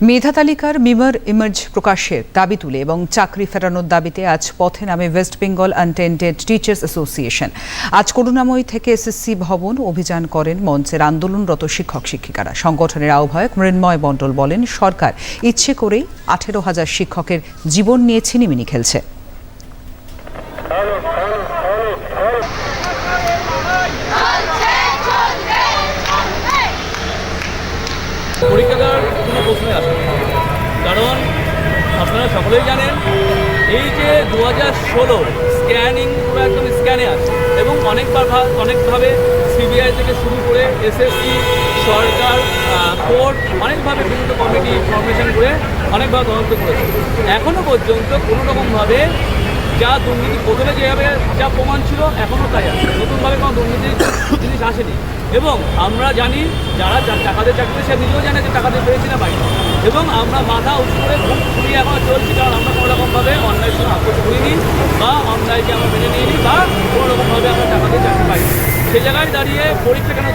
মেধা তালিকার memer emerge প্রকাশের দাবি তুলে এবং চাকরি ফেরানোর দাবিতে আজ পথে নামে West Bengal Untended Teachers Association. আজ করুণাময়ী থেকে এসএসসি ভবন অভিযান করেন মঞ্চের আন্দোলনরত শিক্ষক শিক্ষিকারা। সংগঠনের আহ্বায়ক মৃন্ময় মণ্ডল বলেন সরকার ইচ্ছে করেই আঠেরো হাজার শিক্ষকের জীবন নিয়ে ছিনিমিনি খেলছে। পরীক্ষা প্রশ্নই আসে কারণ আপনারা সকলেই জানেন, এই যে দু হাজার ষোলো স্ক্যানিং একদম স্ক্যানে আছে এবং অনেকবার অনেকভাবে সিবিআই থেকে শুরু করে এসএসসি সরকার কোর্ট অনেকভাবে বিভিন্ন কমিটি ফরমেশন করে অনেকভাবে তদন্ত করেছে। এখনও পর্যন্ত কোনো রকমভাবে যা দুর্নীতি প্রথমে যেভাবে যা প্রমাণ ছিল এখনও তাই আছে। নতুনভাবে কোনো দুর্নীতির জিনিস আসেনি। এবং আমরা জানি যারা টাকাতে চাকরি সে নিজেও জানে যে টাকাতে পেয়েছি না বাইরে এবং আমরা মাথা উঁচু করে খুব ফুরিয়ে এখন চলছি, কারণ আমরা কোনো রকমভাবে অন্যায়ের সঙ্গে আপোষ করিনি বা অন্যায়কে আমরা মেনে নিইনি বা কোনো রকমভাবে আমরা টাকাতে চাকরি পাইনি। সে জায়গায় দাঁড়িয়ে পরীক্ষা কেন